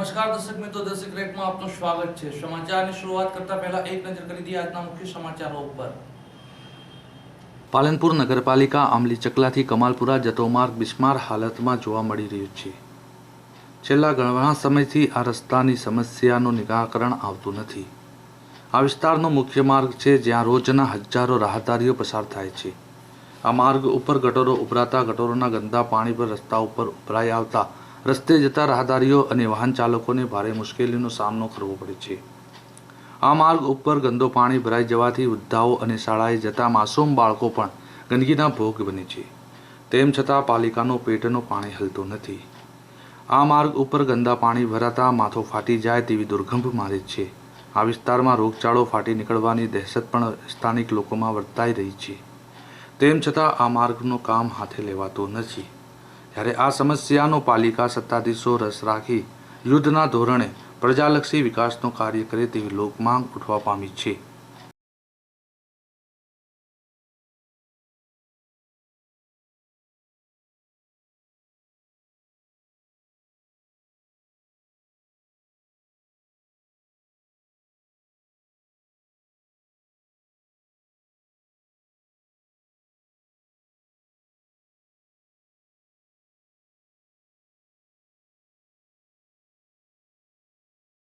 નમસ્કાર દર્શક મિત્રો, દર્શક સિક્રેટમાં આપનું સ્વાગત છે. સમાચારની શરૂઆત કરતા પહેલા એક નજર કરી દઈએ આજના મુખ્ય સમાચારો ઉપર. પાલનપુર નગરપાલિકા આમલી ચકલાથી કમાલપુરા જતો માર્ગ બિસ્માર હાલતમાં જોવા મળી રહ્યો છે. છેલ્લા ઘણા સમયથી આ રસ્તાની સમસ્યાનું નિરાકરણ આવતું નથી. આ વિસ્તારનો મુખ્ય માર્ગ છે જ્યાં રોજના હજારો રાહદારીઓ પસાર થાય છે. આ માર્ગ ઉપર ગટરો ઉભરાતા ગટરોના ગંદા પાણી પર રસ્તા ઉપર ઉભરાઈ આવતા રસ્તે જતા રાહદારીઓ અને વાહન ચાલકોને ભારે મુશ્કેલીનો સામનો કરવો પડે છે. આ માર્ગ ઉપર ગંદો પાણી ભરાઈ જવાથી વૃદ્ધાઓ અને શાળાએ જતા માસૂમ બાળકો પણ ગંદકીના ભોગ બને છે. તેમ છતાં પાલિકાનો પેટનો પાણી હલતો નથી. આ માર્ગ ઉપર ગંદા પાણી ભરાતા માથો ફાટી જાય તેવી દુર્ગંધ મારે છે. આ વિસ્તારમાં રોગચાળો ફાટી નીકળવાની દહેશત પણ સ્થાનિક લોકોમાં વર્તાઈ રહી છે. તેમ છતાં આ માર્ગનું કામ હાથે લેવાતું નથી. જ્યારે આ સમસ્યાનો પાલિકા સત્તાધીશો રસ રાખી યુદ્ધના ધોરણે પ્રજાલક્ષી વિકાસનું કાર્ય કરે તેવી લોકમાંગ ઉઠવા પામી છે.